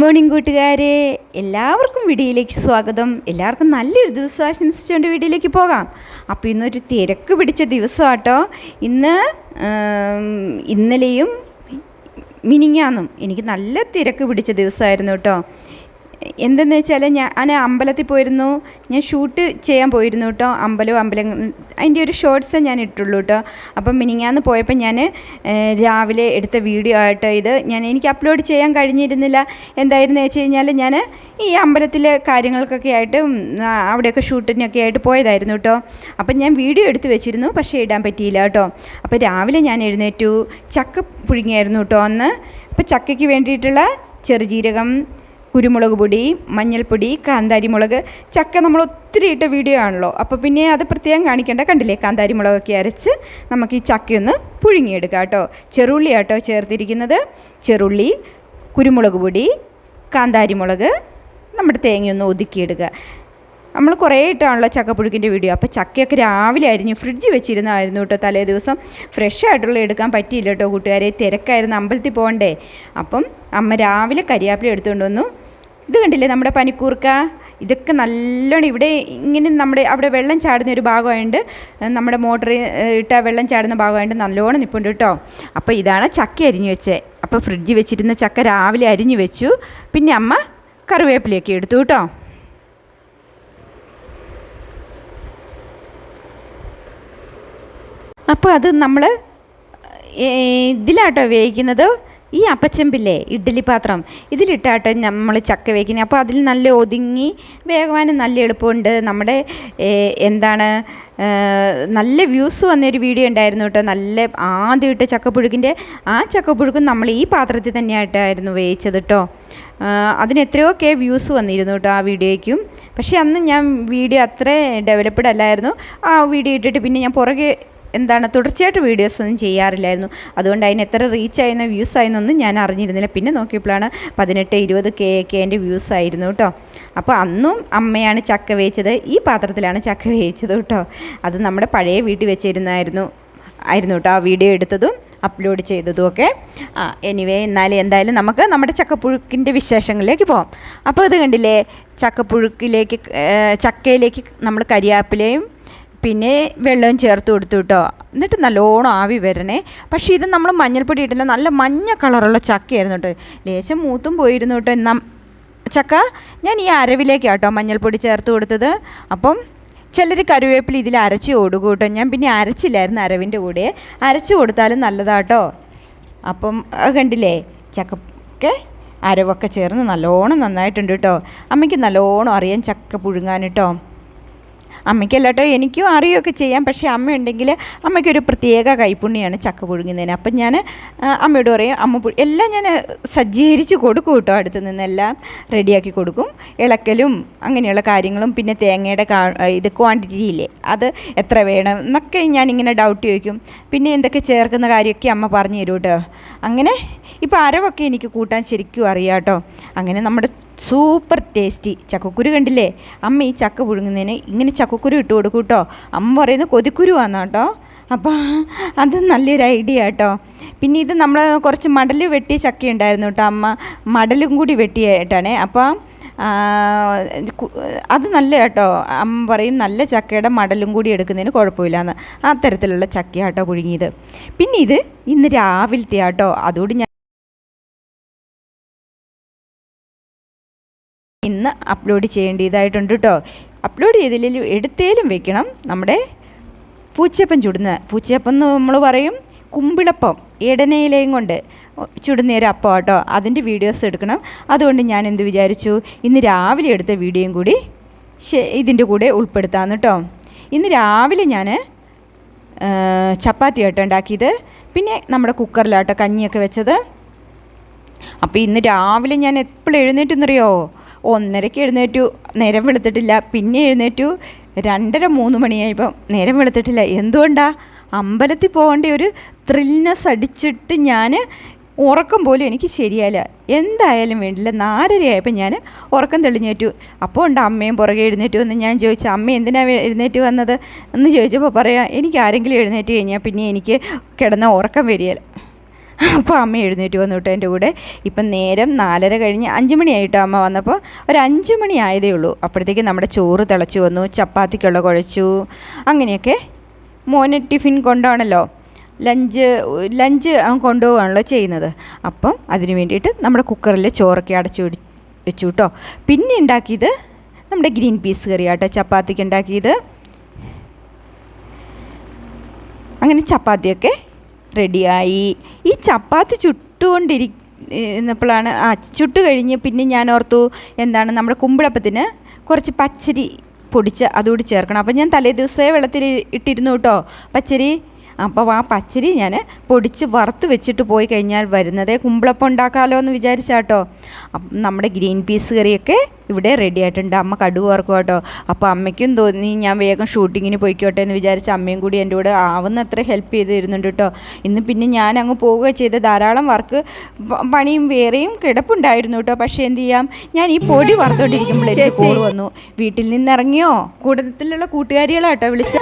Morning കൂട്ടുകാരെ എല്ലാവർക്കും വീഡിയോയിലേക്ക് സ്വാഗതം. എല്ലാവർക്കും നല്ലൊരു ദിവസം ആശംസിച്ചുകൊണ്ട് വീഡിയോയിലേക്ക് പോകാം. അപ്പോൾ ഇന്നൊരു തിരക്ക് പിടിച്ച ദിവസമാട്ടോ. ഇന്ന് ഇന്നലെയും മിനിങ്ങാന്നും എനിക്ക് നല്ല തിരക്ക് പിടിച്ച ദിവസമായിരുന്നു കേട്ടോ. എന്തെന്ന് വെച്ചാൽ ഞാൻ അമ്പലത്തിൽ പോയിരുന്നു. ഞാൻ ഷൂട്ട് ചെയ്യാൻ പോയിരുന്നു കേട്ടോ അമ്പലവും അമ്പലം അതിന്റെ ഒരു ഷോർട്ട്സ് ഞാൻ ഇട്ടുള്ളൂ കേട്ടോ അപ്പം മിനിങ്ങാന്ന് പോയപ്പോൾ ഞാൻ രാവിലെ എടുത്ത വീഡിയോ ആയിട്ട് ഇത്. ഞാൻ എനിക്ക് അപ്ലോഡ് ചെയ്യാൻ കഴിഞ്ഞിരുന്നില്ല. എന്തായിരുന്നു വെച്ച് കഴിഞ്ഞാൽ ഞാൻ ഈ അമ്പലത്തിലെ കാര്യങ്ങൾക്കൊക്കെ ആയിട്ട് അവിടെയൊക്കെ ഷൂട്ടിനൊക്കെ ആയിട്ട് പോയതായിരുന്നു കേട്ടോ അപ്പം ഞാൻ വീഡിയോ എടുത്ത് വെച്ചിരുന്നു പക്ഷേ ഇടാൻ പറ്റിയില്ല കേട്ടോ അപ്പോൾ രാവിലെ ഞാൻ എഴുന്നേറ്റു. ചക്ക പുഴുങ്ങിയായിരുന്നു കേട്ടോ അന്ന്. അപ്പോൾ ചക്കയ്ക്ക് വേണ്ടിയിട്ടുള്ള ചെറുജീരകം കുരുമുളക് പൊടി മഞ്ഞൾപ്പൊടി കാന്താരി മുളക് ചക്ക നമ്മൾ ഒത്തിരി ഇട്ട വീഡിയോ ആണല്ലോ. അപ്പോൾ പിന്നെ അത് പ്രത്യേകം കാണിക്കേണ്ട കണ്ടില്ലേ? കാന്താരി മുളകൊക്കെ അരച്ച് നമുക്ക് ഈ ചക്കയൊന്ന് പുഴുങ്ങിയെടുക്കാം കേട്ടോ. ചെറുള്ളി ആട്ടോ ചേർത്തിരിക്കുന്നത്. ചെറുള്ളി കുരുമുളക് പൊടി കാന്താരി മുളക് നമ്മുടെ തേങ്ങയൊന്ന് ഒതുക്കിയെടുക്കുക. നമ്മൾ കുറേ ഇട്ടാണല്ലോ ചക്കപ്പുഴുക്കിന്റെ വീഡിയോ അപ്പോൾ ചക്കയൊക്കെ രാവിലെ ആയിരുന്നു ഫ്രിഡ്ജ് വെച്ചിരുന്നായിരുന്നു കേട്ടോ തലേ ദിവസം. ഫ്രഷ് ആയിട്ടുള്ള എടുക്കാൻ പറ്റിയില്ല കേട്ടോ കൂട്ടുകാരെ. തിരക്കായിരുന്നു അമ്പലത്തിൽ പോകണ്ടേ. അപ്പം അമ്മ രാവിലെ കരിയാപ്പില എടുത്തുകൊണ്ട് വന്നു. ഇത് കണ്ടില്ലേ നമ്മുടെ പനിക്കൂർക്ക? ഇതൊക്കെ നല്ലോണം ഇവിടെ ഇങ്ങനെ നമ്മുടെ അവിടെ വെള്ളം ചാടുന്ന ഒരു ഭാഗമായിട്ട് നമ്മുടെ മോട്ടർ ഇട്ട വെള്ളം ചാടുന്ന ഭാഗമായിട്ട് നല്ലോണം നിൽപ്പുണ്ട് കേട്ടോ. അപ്പോൾ ഇതാണ് ചക്ക അരിഞ്ഞു വെച്ചേ. അപ്പോൾ ഫ്രിഡ്ജ് വെച്ചിരുന്ന ചക്ക രാവിലെ അരിഞ്ഞു വെച്ചു. പിന്നെ അമ്മ കറിവേപ്പിലയൊക്കെ എടുത്തു കേട്ടോ. അപ്പോൾ അത് നമ്മൾ ഇതിലാട്ടോ വേവിക്കുന്നത്. ഈ അപ്പച്ചെമ്പില്ലേ ഇഡ്ഡലി പാത്രം ഇതിലിട്ടാട്ട് നമ്മൾ ചക്ക വയ്ക്കുന്നത് അപ്പോൾ അതിൽ നല്ല ഒതുങ്ങി വേഗവാനും നല്ല എളുപ്പമുണ്ട്. നമ്മുടെ എന്താണ് നല്ല വ്യൂസ് വന്നൊരു വീഡിയോ ഉണ്ടായിരുന്നു കേട്ടോ. നല്ല ആദ്യമായിട്ട് ചക്കപ്പുഴുക്കിന്റെ ആ ചക്കപ്പുഴുക്കും നമ്മൾ ഈ പാത്രത്തിൽ തന്നെയായിട്ടായിരുന്നു വേവിച്ചത് കേട്ടോ. അതിന് എത്രയോ കെ വ്യൂസ് വന്നിരുന്നു കേട്ടോ ആ വീഡിയോയ്ക്കും. പക്ഷേ അന്ന് ഞാൻ വീഡിയോ അത്ര ഡെവലപ്ഡ് അല്ലായിരുന്നു. ആ വീഡിയോ ഇട്ടിട്ട് പിന്നെ ഞാൻ പുറകെ എന്താണ് തുടർച്ചയായിട്ട് വീഡിയോസ് ഒന്നും ചെയ്യാറില്ലായിരുന്നു. അതുകൊണ്ട് അതിന് എത്ര റീച്ച് ആയിരുന്ന വ്യൂസ് ആയിരുന്നൊന്നും ഞാൻ അറിഞ്ഞിരുന്നില്ല. പിന്നെ നോക്കിയപ്പോഴാണ് പതിനെട്ട് ഇരുപത് കെ ഒക്കെ എന്റെ വ്യൂസ് ആയിരുന്നു കേട്ടോ അപ്പോൾ അന്നും അമ്മയാണ് ചക്ക വേവിച്ചത്. ഈ പാത്രത്തിലാണ് ചക്ക വേവിച്ചത് കേട്ടോ അത് നമ്മുടെ പഴയ വീട്ടിൽ വെച്ചിരുന്നായിരുന്നു ആയിരുന്നു കേട്ടോ ആ വീഡിയോ എടുത്തതും അപ്ലോഡ് ചെയ്തതും ഒക്കെ. ആ എനിവേ എന്നാലും എന്തായാലും നമുക്ക് നമ്മുടെ ചക്കപ്പുഴുക്കിന്റെ വിശേഷങ്ങളിലേക്ക് പോകാം അപ്പോൾ ഇത് കണ്ടില്ലേ? ചക്കപ്പുഴുക്കിലേക്ക് ചക്കയിലേക്ക് നമ്മൾ കരിയാപ്പിലയും പിന്നെ വെള്ളവും ചേർത്ത് കൊടുത്തു കേട്ടോ എന്നിട്ട് നല്ലോണം ആവി വരണേ. പക്ഷേ ഇത് നമ്മൾ മഞ്ഞൾപ്പൊടി ഇട്ടില്ല. നല്ല മഞ്ഞ കളറുള്ള ചക്കയായിരുന്നു കേട്ടോ ലേശം മൂത്തും പോയിരുന്നു കേട്ടോ എന്നാൽ ചക്ക ഞാൻ ഈ അരവിലേക്കാണ് കേട്ടോ മഞ്ഞൾപ്പൊടി ചേർത്ത് കൊടുത്തത്. അപ്പം ചിലർ കറിവേപ്പില ഇതിൽ അരച്ച് കൊടുക്കും കേട്ടോ ഞാൻ പിന്നെ അരച്ചില്ലായിരുന്നു അരവിന്റെ കൂടെ. അരച്ച് കൊടുത്താലും നല്ലതാട്ടോ അപ്പം കണ്ടില്ലേ? ചക്കക്ക് അരവൊക്കെ ചേർന്ന് നല്ലോണം നന്നായിട്ടുണ്ട് കേട്ടോ അമ്മയ്ക്ക് നല്ലോണം അറിയാൻ ചക്ക പുഴുങ്ങാൻ കേട്ടോ അമ്മയ്ക്കല്ല കേട്ടോ എനിക്കും അറിയുകയൊക്കെ ചെയ്യാം. പക്ഷേ അമ്മ ഉണ്ടെങ്കിൽ അമ്മയ്ക്കൊരു പ്രത്യേക കൈപ്പുണ്യാണ് ചക്ക പുഴുങ്ങുന്നതിന്. അപ്പം ഞാൻ അമ്മയോട് പറയും അമ്മ പുഴു എല്ലാം ഞാൻ സജ്ജീകരിച്ച് കൊടുക്കും കേട്ടോ. അടുത്ത് നിന്നെല്ലാം റെഡിയാക്കി കൊടുക്കും. ഇളക്കലും അങ്ങനെയുള്ള കാര്യങ്ങളും പിന്നെ തേങ്ങയുടെ കാ ഇത് ക്വാണ്ടിറ്റി ഇല്ലേ അത് എത്ര വേണം എന്നൊക്കെ ഞാനിങ്ങനെ ഡൗട്ട് ചോദിക്കും. പിന്നെ എന്തൊക്കെ ചേർക്കുന്ന കാര്യമൊക്കെ അമ്മ പറഞ്ഞു തരും കേട്ടോ. അങ്ങനെ ഇപ്പോൾ അരവൊക്കെ എനിക്ക് കൂട്ടാൻ ശരിക്കും അറിയാം കേട്ടോ. അങ്ങനെ നമ്മുടെ സൂപ്പർ ടേസ്റ്റി ചക്കക്കുരു കണ്ടില്ലേ? അമ്മ ഈ ചക്ക പുഴുങ്ങുന്നതിന് ഇങ്ങനെ ചക്കക്കുരു ഇട്ട് കൊടുക്കും കേട്ടോ അമ്മ പറയുന്നത് കൊതിക്കുരു വന്നാ കേട്ടോ അപ്പോൾ അത് നല്ലൊരു ഐഡിയ കേട്ടോ പിന്നെ ഇത് നമ്മൾ കുറച്ച് മടൽ വെട്ടിയ ചക്കയുണ്ടായിരുന്നു കേട്ടോ അമ്മ. മടലും കൂടി വെട്ടിയായിട്ടാണ്. അപ്പോൾ അത് നല്ല കേട്ടോ അമ്മ പറയും നല്ല ചക്കയുടെ മടലും കൂടി എടുക്കുന്നതിന് കുഴപ്പമില്ലാന്ന്. ആ തരത്തിലുള്ള ചക്കയാട്ടോ പുഴുങ്ങിയത്. പിന്നെ ഇത് ഇന്ന് രാവിലത്തെ ആട്ടോ അതുകൊണ്ട് ഞാൻ ഇന്ന് അപ്ലോഡ് ചെയ്യേണ്ടതായിട്ടുണ്ട് കേട്ടോ അപ്ലോഡ് ചെയ്തില്ലെങ്കിൽ എടുത്തേലും വെക്കണം നമ്മുടെ പൂച്ചപ്പം ചുടുന്ന പൂച്ചപ്പം എന്ന് നമ്മൾ പറയും കുമ്പിളപ്പം ഇടനയിലയും കൊണ്ട് ചുടുന്ന ഒരു അപ്പം കേട്ടോ അതിന്റെ വീഡിയോസ് എടുക്കണം. അതുകൊണ്ട് ഞാൻ എന്ത് വിചാരിച്ചു ഇന്ന് രാവിലെ എടുത്ത വീഡിയോയും കൂടി ഇതിന്റെ കൂടെ ഉൾപ്പെടുത്താമെന്ന് കേട്ടോ ഇന്ന് രാവിലെ ഞാൻ ചപ്പാത്തി ആട്ടോ ഉണ്ടാക്കിയത്. പിന്നെ നമ്മുടെ കുക്കറിലാട്ടോ കഞ്ഞിയൊക്കെ വെച്ചത്. അപ്പോൾ ഇന്ന് രാവിലെ ഞാൻ എപ്പോഴും എഴുന്നേറ്റെന്നറിയോ? ഒന്നരയ്ക്ക് എഴുന്നേറ്റു നേരം വെളുത്തിട്ടില്ല. പിന്നെ എഴുന്നേറ്റു രണ്ടര മൂന്ന് മണിയായപ്പം നേരം വെളുത്തിട്ടില്ല. എന്തുകൊണ്ടാ? അമ്പലത്തിൽ പോകേണ്ട ഒരു ത്രില്നെസ് അടിച്ചിട്ട് ഞാൻ ഉറക്കം പോലും എനിക്ക് ശരിയായില്ല. എന്തായാലും വേണ്ടില്ല. നാലരയായപ്പോൾ ഞാൻ ഉറക്കം തെളിഞ്ഞേറ്റു. അപ്പോൾ ഉണ്ട് അമ്മയും പുറകെ എഴുന്നേറ്റ് വന്ന് ഞാൻ ചോദിച്ചു. അമ്മ എന്തിനാണ് എഴുന്നേറ്റ് വന്നത്? എന്ന് ചോദിച്ചപ്പോൾ പറയാം എനിക്ക് ആരെങ്കിലും എഴുന്നേറ്റ് കഴിഞ്ഞാൽ പിന്നെ എനിക്ക് കിടന്ന ഉറക്കം വരികയില്ല. അപ്പോൾ അമ്മ എഴുന്നേറ്റ് വന്നു കേട്ടോ എന്റെ കൂടെ. ഇപ്പം നേരം നാലര കഴിഞ്ഞ് അഞ്ച് മണിയായിട്ടോ അമ്മ വന്നപ്പോൾ. ഒരു അഞ്ച് മണി ആയതേ ഉള്ളൂ. അപ്പോഴത്തേക്ക് നമ്മുടെ ചോറ് തിളച്ച് വന്നു ചപ്പാത്തിക്കുള്ള കുഴച്ചു. അങ്ങനെയൊക്കെ മോനെ ടിഫിൻ കൊണ്ടാണല്ലോ ലഞ്ച് ലഞ്ച് അവൻ കൊണ്ടുപോവുകയാണല്ലോ ചെയ്യുന്നത്. അപ്പം അതിന് വേണ്ടിയിട്ട് നമ്മുടെ കുക്കറിൽ ചോറൊക്കെ അടച്ചു വെച്ചു കേട്ടോ. പിന്നെ ഉണ്ടാക്കിയത് നമ്മുടെ ഗ്രീൻ പീസ് കറി ആട്ടോ ചപ്പാത്തിക്ക് ഉണ്ടാക്കിയത്. അങ്ങനെ ചപ്പാത്തിയൊക്കെ റെഡിയായി. ഈ ചപ്പാത്തി ചുട്ടുകൊണ്ടിരി എന്നപ്പോഴാണ് ആ ചുട്ട് കഴിഞ്ഞ് പിന്നെ ഞാൻ ഓർത്തു എന്താണ് നമ്മുടെ കുമ്പിളപ്പത്തിന് കുറച്ച് പച്ചരി പൊടിച്ച് അതുകൂടി ചേർക്കണം. അപ്പം ഞാൻ തലേ ദിവസമേ വെള്ളത്തിൽ ഇട്ടിരുന്നു കേട്ടോ. പച്ചരി അപ്പോൾ ആ പച്ചരി ഞാൻ പൊടിച്ച് വറുത്ത് വെച്ചിട്ട് പോയി കഴിഞ്ഞാൽ വരുന്നതേ കുമ്പിളപ്പം ഉണ്ടാക്കാമല്ലോ എന്ന് വിചാരിച്ചാട്ടോ അപ്പം നമ്മുടെ ഗ്രീൻ പീസ് കറിയൊക്കെ ഇവിടെ റെഡി ആയിട്ടുണ്ട്. അമ്മ കടുവ് വറക്കും കേട്ടോ. അപ്പോൾ അമ്മയ്ക്കും തോന്നി ഞാൻ വേഗം ഷൂട്ടിങ്ങിന് പോയിക്കോട്ടെ എന്ന് വിചാരിച്ച് അമ്മയും കൂടി എന്റെ കൂടെ ആവുന്നത്ര ഹെൽപ്പ് ചെയ്ത് തരുന്നുണ്ട് കേട്ടോ. ഇന്ന് പിന്നെ ഞാൻ അങ്ങ് പോവുക ചെയ്ത് ധാരാളം വർക്ക് പണിയും വേറെയും കിടപ്പുണ്ടായിരുന്നു കേട്ടോ. പക്ഷേ എന്ത് ചെയ്യാം? ഞാൻ ഈ പൊടി വറുത്തോണ്ടിരിക്കുമ്പോൾ എനിക്ക് കോൾ വന്നു. വീട്ടിൽ നിന്നിറങ്ങിയോ കൂട്ടത്തിലുള്ള കൂട്ടുകാരികളാട്ടോ വിളിച്ച.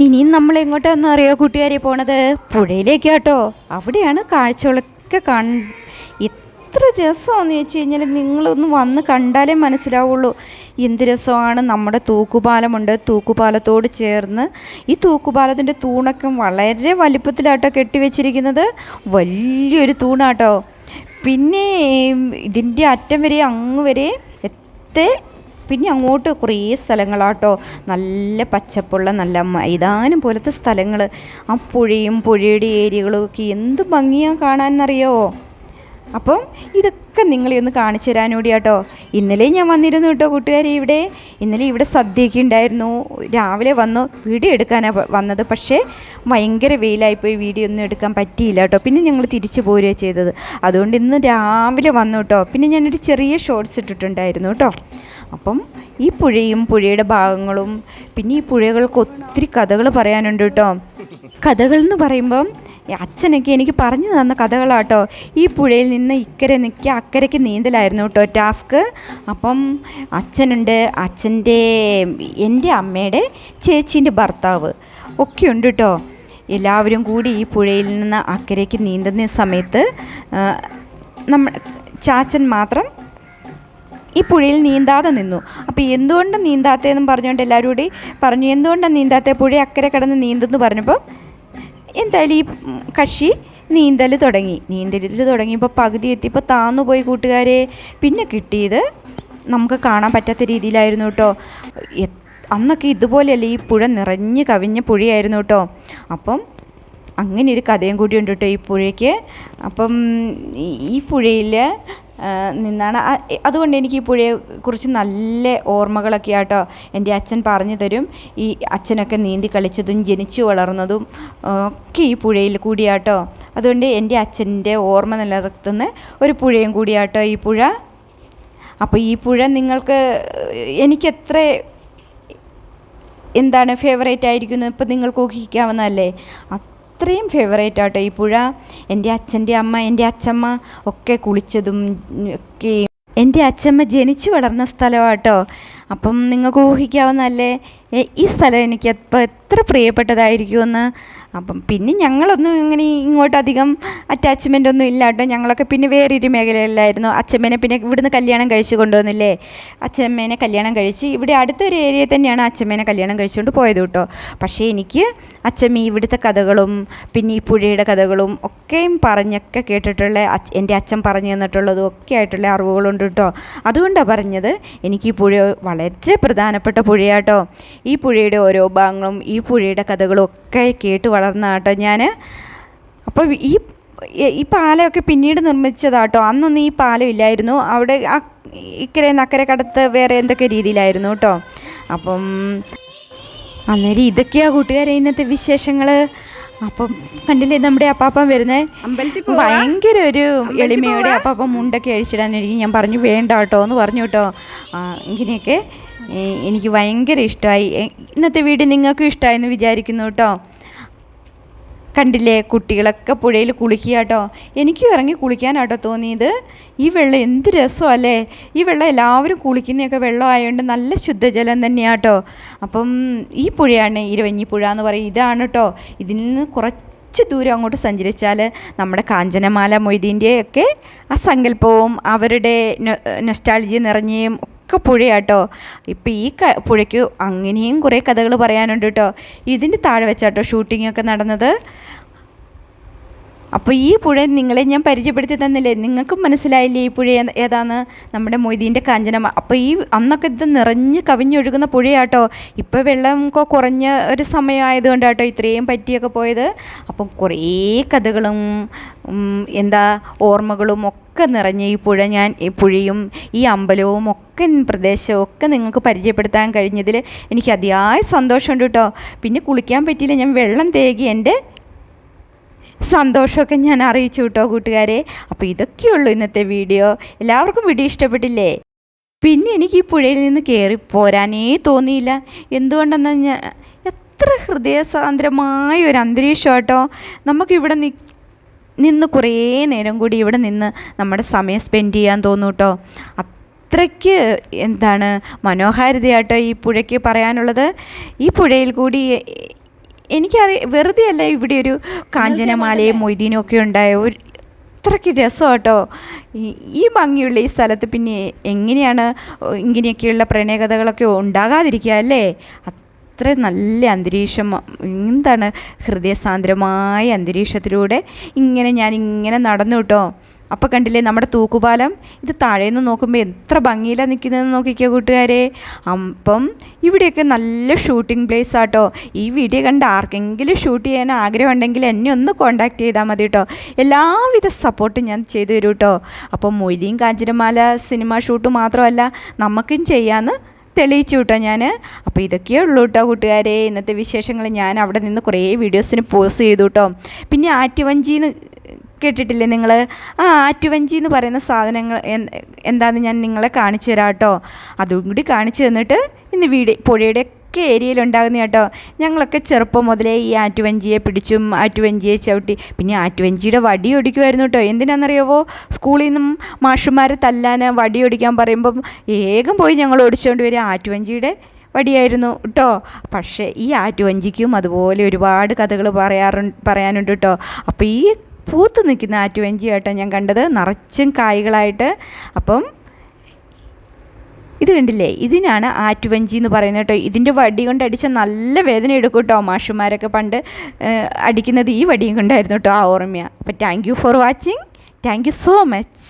ഇനിയും നമ്മൾ എങ്ങോട്ടാന്ന് അറിയോ കൂട്ടുകാരി പോണത്? പുഴയിലേക്ക് കേട്ടോ അവിടെയാണ് കാഴ്ചകളൊക്കെ കൺ എത്ര രസമാണെന്ന് ചോദിച്ചു കഴിഞ്ഞാൽ നിങ്ങളൊന്ന് വന്ന് കണ്ടാലേ മനസ്സിലാവുള്ളൂ. എന്ത് രസമാണ്. നമ്മുടെ തൂക്കുപാലമുണ്ട്. തൂക്കുപാലത്തോട് ചേർന്ന് ഈ തൂക്കുപാലത്തിന്റെ തൂണൊക്കെ വളരെ വലിപ്പത്തിലാട്ടോ കെട്ടിവെച്ചിരിക്കുന്നത്. വലിയൊരു തൂണാട്ടോ. പിന്നെ ഇതിന്റെ അറ്റം വരെ അങ്ങ് വരെ പിന്നെ അങ്ങോട്ട് കുറേ സ്ഥലങ്ങളാട്ടോ. നല്ല പച്ചപ്പുള്ള നല്ല മൈതാനം പോലത്തെ സ്ഥലങ്ങൾ ആ പുഴയും പുഴയുടെ ഏരിയകളും ഒക്കെ എന്ത് ഭംഗിയാണ് കാണാനെന്നറിയോ? അപ്പം ഇതൊക്കെ നിങ്ങളെ ഒന്ന് കാണിച്ചു തരാൻ കൂടി കേട്ടോ ഇന്നലെ ഞാൻ വന്നിരുന്നു കേട്ടോ കൂട്ടുകാരെ ഇവിടെ. ഇന്നലെ ഇവിടെ സദ്യയൊക്കെ ഉണ്ടായിരുന്നു. രാവിലെ വന്നു വീഡിയോ എടുക്കാനാണ് വന്നത്. പക്ഷേ ഭയങ്കര വെയിലായിപ്പോയി. വീഡിയോ ഒന്നും എടുക്കാൻ പറ്റിയില്ല കേട്ടോ. പിന്നെ ഞങ്ങൾ തിരിച്ചു പോരുകയാണ് ചെയ്തത്. അതുകൊണ്ട് ഇന്ന് രാവിലെ വന്നു കേട്ടോ. പിന്നെ ഞാനൊരു ചെറിയ ഷോർട്സ് ഇട്ടിട്ടുണ്ടായിരുന്നു കേട്ടോ. അപ്പം ഈ പുഴയും പുഴയുടെ ഭാഗങ്ങളും പിന്നെ ഈ പുഴകൾക്ക് ഒത്തിരി കഥകൾ പറയാനുണ്ട് കേട്ടോ. കഥകൾ എന്ന് പറയുമ്പം അച്ഛനൊക്കെ എനിക്ക് പറഞ്ഞു തന്ന കഥകളാട്ടോ. ഈ പുഴയിൽ നിന്ന് ഇക്കരെ നിൽക്കുക അക്കരയ്ക്ക് നീന്തലായിരുന്നു കേട്ടോ ടാസ്ക്. അപ്പം അച്ഛനുണ്ട് അച്ഛന്റെ എന്റെ അമ്മയുടെ ചേച്ചീന്റെ ഭർത്താവ് ഒക്കെ ഉണ്ട് കേട്ടോ എല്ലാവരും കൂടി ഈ പുഴയിൽ നിന്ന് അക്കരയ്ക്ക് നീന്തുന്ന സമയത്ത് നമ്മ ചാച്ചൻ മാത്രം ഈ പുഴയിൽ നീന്താതെ നിന്നു. അപ്പോൾ എന്തുകൊണ്ട് നീന്താത്തതെന്നും പറഞ്ഞുകൊണ്ട് എല്ലാവരും കൂടി പറഞ്ഞു എന്തുകൊണ്ടാണ് നീന്താത്ത? പുഴ അക്കരെ കിടന്ന് നീന്തുന്നു പറഞ്ഞപ്പോൾ എന്തായാലും ഈ കക്ഷി നീന്തൽ തുടങ്ങി. നീന്തലിൽ തുടങ്ങിയപ്പോൾ പകുതി എത്തിയപ്പോൾ താന്നുപോയി കൂട്ടുകാരെ. പിന്നെ കിട്ടിയത് നമുക്ക് കാണാൻ പറ്റാത്ത രീതിയിലായിരുന്നു കേട്ടോ. അന്നൊക്കെ ഇതുപോലെയല്ല ഈ പുഴ നിറഞ്ഞ് കവിഞ്ഞ പുഴയായിരുന്നു കേട്ടോ. അപ്പം അങ്ങനെ ഒരു കഥയും കൂടി ഉണ്ട് കേട്ടോ ഈ പുഴയ്ക്ക്. അപ്പം ഈ പുഴയിൽ നിന്നാണ്. അതുകൊണ്ട് എനിക്ക് ഈ പുഴയെക്കുറിച്ച് നല്ല ഓർമ്മകളൊക്കെ ആട്ടോ എന്റെ അച്ഛൻ പറഞ്ഞു തരും. ഈ അച്ഛനൊക്കെ നീന്തി കളിച്ചതും ജനിച്ചു വളർന്നതും ഒക്കെ ഈ പുഴയിൽ കൂടിയാട്ടോ. അതുകൊണ്ട് എന്റെ അച്ഛന്റെ ഓർമ്മ നിലനിർത്തുന്ന ഒരു പുഴയും കൂടിയാട്ടോ ഈ പുഴ. അപ്പോൾ ഈ പുഴ നിങ്ങൾക്ക് എനിക്കെത്ര എന്താണ് ഫേവറേറ്റ് ആയിരിക്കുന്നത്? ഇപ്പം നിങ്ങൾക്ക് ഊഹിക്കാവുന്നതല്ലേ? അത്രയും ഫേവറേറ്റ് ആട്ടോ ഈ പുഴ. എന്റെ അച്ഛന്റെ അമ്മ എന്റെ അച്ഛമ്മ ഒക്കെ കുളിച്ചതും ഒക്കെ. എന്റെ അച്ഛമ്മ ജനിച്ചു വളർന്ന സ്ഥലമാട്ടോ. അപ്പം നിങ്ങൾക്ക് ഊഹിക്കാവുന്നല്ലേ ഈ സ്ഥലം എനിക്ക് എപ്പോൾ എത്ര പ്രിയപ്പെട്ടതായിരിക്കുമെന്ന്? അപ്പം പിന്നെ ഞങ്ങളൊന്നും ഇങ്ങനെ ഇങ്ങോട്ടധികം അറ്റാച്ച്മെന്റ് ഒന്നും ഇല്ല കേട്ടോ. ഞങ്ങളൊക്കെ പിന്നെ വേറൊരു മേഖലയിലായിരുന്നു. അച്ഛമ്മേനെ പിന്നെ ഇവിടുന്ന് കല്യാണം കഴിച്ചു കൊണ്ടുവന്നില്ലേ? അച്ഛമ്മേനെ കല്യാണം കഴിച്ച് ഇവിടെ അടുത്തൊരു ഏരിയയിൽ തന്നെയാണ് അച്ഛമ്മേനെ കല്യാണം കഴിച്ചുകൊണ്ട് പോയത് കേട്ടോ. പക്ഷേ എനിക്ക് അച്ഛമ്മ ഇവിടുത്തെ കഥകളും പിന്നെ ഈ പുഴയുടെ കഥകളും ഒക്കെയും പറഞ്ഞൊക്കെ കേട്ടിട്ടുള്ള എന്റെ അച്ഛൻ പറഞ്ഞു തന്നിട്ടുള്ളതും ഒക്കെ ആയിട്ടുള്ള അറിവുകളുണ്ട് കേട്ടോ. അതുകൊണ്ടാണ് പറഞ്ഞത് എനിക്ക് ഈ പുഴ വളരെ പ്രധാനപ്പെട്ട പുഴയാട്ടോ. ഈ പുഴയുടെ ഓരോ ഭാഗങ്ങളും ഈ പുഴയുടെ കഥകളും ഒക്കെ കേട്ട് വളർന്ന കേട്ടോ ഞാൻ അപ്പോൾ ഈ ഈ പാലമൊക്കെ പിന്നീട് നിർമ്മിച്ചതാട്ടോ. അന്നൊന്നും ഈ പാലം ഇല്ലായിരുന്നു. അവിടെ ഇക്കരെ നക്കരെ കടത്ത് വേറെ എന്തൊക്കെ രീതിയിലായിരുന്നു കേട്ടോ. അപ്പം അന്നേരം ഇതൊക്കെയാണ് കൂട്ടുകാരെ ഇന്നത്തെ വിശേഷങ്ങൾ അപ്പം കണ്ടില്ലേ നമ്മുടെ അപ്പാപ്പൻ വരുന്നേ? ഭയങ്കര ഒരു എളിമയോടെ അപ്പാപ്പൻ മുണ്ടൊക്കെ അഴിച്ചിടാനിരിക്കും ഞാൻ പറഞ്ഞു വേണ്ട കേട്ടോ എന്ന് പറഞ്ഞു കേട്ടോ. ഇങ്ങനെയൊക്കെ എനിക്ക് ഭയങ്കര ഇഷ്ടമായി. ഇന്നത്തെ വീഡിയോ നിങ്ങൾക്കും ഇഷ്ടമായെന്ന് വിചാരിക്കുന്നു കേട്ടോ. കണ്ടില്ലേ കുട്ടികളൊക്കെ പുഴയിൽ കുളിക്കുക എനിക്കും ഇറങ്ങി കുളിക്കാനാട്ടോ തോന്നിയത്. ഈ വെള്ളം എന്ത് രസമല്ലേ? ഈ വെള്ളം എല്ലാവരും കുളിക്കുന്നതൊക്കെ വെള്ളം ആയതുകൊണ്ട് നല്ല ശുദ്ധജലം തന്നെയാട്ടോ. അപ്പം ഈ പുഴയാണ് ഇരവഞ്ഞി പുഴ എന്ന് പറയും. ഇതാണ് കേട്ടോ ഇതിൽ നിന്ന് കുറച്ച് ദൂരം അങ്ങോട്ട് സഞ്ചരിച്ചാൽ നമ്മുടെ കാഞ്ചനമാല മൊയ്തീന്റെയൊക്കെ ആ സങ്കല്പവും അവരുടെ നൊസ്റ്റാൾജി നിറഞ്ഞയും ഒക്കെ പുഴയാട്ടോ. ഇപ്പം ഈ ക പുഴയ്ക്ക് അങ്ങനെയും കുറേ കഥകൾ പറയാനുണ്ട് കേട്ടോ ഇതിന്റെ താഴെ വെച്ചാട്ടോ ഷൂട്ടിംഗ് ഒക്കെ നടന്നത്. അപ്പോൾ ഈ പുഴ നിങ്ങളെ ഞാൻ പരിചയപ്പെടുത്തി തന്നില്ലേ? നിങ്ങൾക്കും മനസ്സിലായില്ലേ ഈ പുഴ ഏതാണ് നമ്മുടെ മൊയ്തീന്റെ കാഞ്ചനമ. അപ്പോൾ ഈ അന്നൊക്കെ ഇത് നിറഞ്ഞ് കവിഞ്ഞൊഴുകുന്ന പുഴയാട്ടോ. ഇപ്പോൾ വെള്ളം കുറഞ്ഞ ഒരു സമയമായതുകൊണ്ട് കേട്ടോ ഇത്രയും പറ്റിയൊക്കെ പോയത്. അപ്പം കുറേ കഥകളും എന്താ ഓർമ്മകളും ഒക്കെ നിറഞ്ഞ ഈ പുഴ ഞാൻ ഈ പുഴയും ഈ അമ്പലവും ഒക്കെ പ്രദേശവും ഒക്കെ നിങ്ങൾക്ക് പരിചയപ്പെടുത്താൻ കഴിഞ്ഞതിൽ എനിക്ക് അതിയായ സന്തോഷമുണ്ട് കേട്ടോ. പിന്നെ കുളിക്കാൻ പറ്റിയില്ല. ഞാൻ വെള്ളം തേകി എന്റെ സന്തോഷമൊക്കെ ഞാൻ അറിയിച്ചു കേട്ടോ കൂട്ടുകാരെ. അപ്പോൾ ഇതൊക്കെയുള്ളൂ ഇന്നത്തെ വീഡിയോ. എല്ലാവർക്കും വീഡിയോ ഇഷ്ടപ്പെട്ടില്ലേ? പിന്നെ എനിക്ക് ഈ പുഴയിൽ നിന്ന് കയറി പോരാനേ തോന്നിയില്ല. എന്തുകൊണ്ടെന്നാൽ ഞാൻ എത്ര ഹൃദയസാന്ദ്രമായ ഒരു അന്തരീക്ഷം കേട്ടോ നമുക്കിവിടെ നി നിന്ന് കുറേ നേരം കൂടി ഇവിടെ നിന്ന് നമ്മുടെ സമയം സ്പെൻഡ് ചെയ്യാൻ തോന്നും കേട്ടോ. അത്രയ്ക്ക് എന്താണ് മനോഹാരിതയാട്ടോ ഈ പുഴയ്ക്ക് പറയാനുള്ളത്. ഈ പുഴയിൽ കൂടി എനിക്കറിയ വെറുതെ അല്ല ഇവിടെ ഒരു കാഞ്ചനമാലയും മൊയ്തീനും ഒക്കെ ഉണ്ടായ ഒരു അത്രയ്ക്ക് രസം കേട്ടോ ഈ- ഭംഗിയുള്ള ഈ സ്ഥലത്ത് പിന്നെ എങ്ങനെയാണ് ഇങ്ങനെയൊക്കെയുള്ള പ്രണയകഥകളൊക്കെ ഉണ്ടാകാതിരിക്കുക അല്ലേ? അത്ര നല്ല അന്തരീക്ഷം എന്താണ് ഹൃദയസാന്ദ്രമായ അന്തരീക്ഷത്തിലൂടെ ഇങ്ങനെ ഞാൻ ഇങ്ങനെ നടന്നു കേട്ടോ അപ്പോൾ കണ്ടില്ലേ നമ്മുടെ തൂക്കുപാലം? ഇത് താഴേന്ന് നോക്കുമ്പോൾ എത്ര ഭംഗിയിലാണ് നിൽക്കുന്നതെന്ന് നോക്കിക്കോ കൂട്ടുകാരെ. അപ്പം ഇവിടെയൊക്കെ നല്ല ഷൂട്ടിംഗ് പ്ലേസ് ആട്ടോ. ഈ വീഡിയോ കണ്ട് ആർക്കെങ്കിലും ഷൂട്ട് ചെയ്യാൻ ആഗ്രഹം ഉണ്ടെങ്കിൽ എന്നെ ഒന്ന് കോണ്ടാക്ട് ചെയ്താൽ മതി കേട്ടോ എല്ലാവിധ സപ്പോർട്ടും ഞാൻ ചെയ്തു തരും കേട്ടോ അപ്പം മൊയ്തീൻ കാഞ്ചനമാല സിനിമ ഷൂട്ട് മാത്രമല്ല നമുക്കും ചെയ്യാമെന്ന് തെളിയിച്ചു കേട്ടോ ഞാൻ അപ്പോൾ ഇതൊക്കെയേ ഉള്ളൂ കേട്ടോ കൂട്ടുകാരെ. ഇന്നത്തെ വിശേഷങ്ങൾ ഞാൻ അവിടെ നിന്ന് കുറേ വീഡിയോസിന് പോസ്റ്റ് ചെയ്തു കേട്ടോ പിന്നെ ആറ്റുവഞ്ചിന്ന് കേട്ടിട്ടില്ലേ നിങ്ങൾ ആ ആറ്റുവഞ്ചി എന്ന് പറയുന്ന സാധനങ്ങൾ എന്താണെന്ന് ഞാൻ നിങ്ങളെ കാണിച്ചു തരാം കേട്ടോ. അതും കൂടി കാണിച്ചു തന്നിട്ട് ഇന്ന് വീട് പുഴയുടെ ഒക്കെ ഏരിയയിൽ ഉണ്ടാകുന്ന കേട്ടോ. ഞങ്ങളൊക്കെ ചെറുപ്പം മുതലേ ഈ ആറ്റുവഞ്ചിയെ പിടിച്ചും ആറ്റുവഞ്ചിയെ ചവിട്ടി പിന്നെ ആറ്റുവഞ്ചിയുടെ വടി ഒടിക്കുമായിരുന്നു കേട്ടോ. എന്തിനാണെന്നറിയാവോ? സ്കൂളിൽ നിന്നും മാഷുമാർ തല്ലാൻ വടി ഒടിക്കാൻ പറയുമ്പം ഏകം പോയി ഞങ്ങൾ ഓടിച്ചുകൊണ്ട് വരിക. ആറ്റുവഞ്ചിയുടെ വടിയായിരുന്നു കേട്ടോ. പക്ഷേ ഈ ആറ്റുവഞ്ചിക്കും അതുപോലെ ഒരുപാട് കഥകൾ പറയാറുണ്ട് പറയാനുണ്ട് കേട്ടോ. അപ്പോൾ ഈ പൂത്ത് നിൽക്കുന്ന ആറ്റുവഞ്ചി കേട്ടോ ഞാൻ കണ്ടത്. നിറച്ചും കായ്കളായിട്ട്. അപ്പം ഇത് കണ്ടില്ലേ? ഇതിനാണ് ആറ്റുവഞ്ചി എന്ന് പറയുന്നത് കേട്ടോ. ഇതിന്റെ വടി കൊണ്ട് അടിച്ച നല്ല വേദന എടുക്കും കേട്ടോ മാഷുമാരൊക്കെ പണ്ട് അടിക്കുന്നത് ഈ വടിയും കൊണ്ടായിരുന്നു കേട്ടോ ആ ഓർമ്മയാണ് അപ്പോൾ thank you for watching thank you so much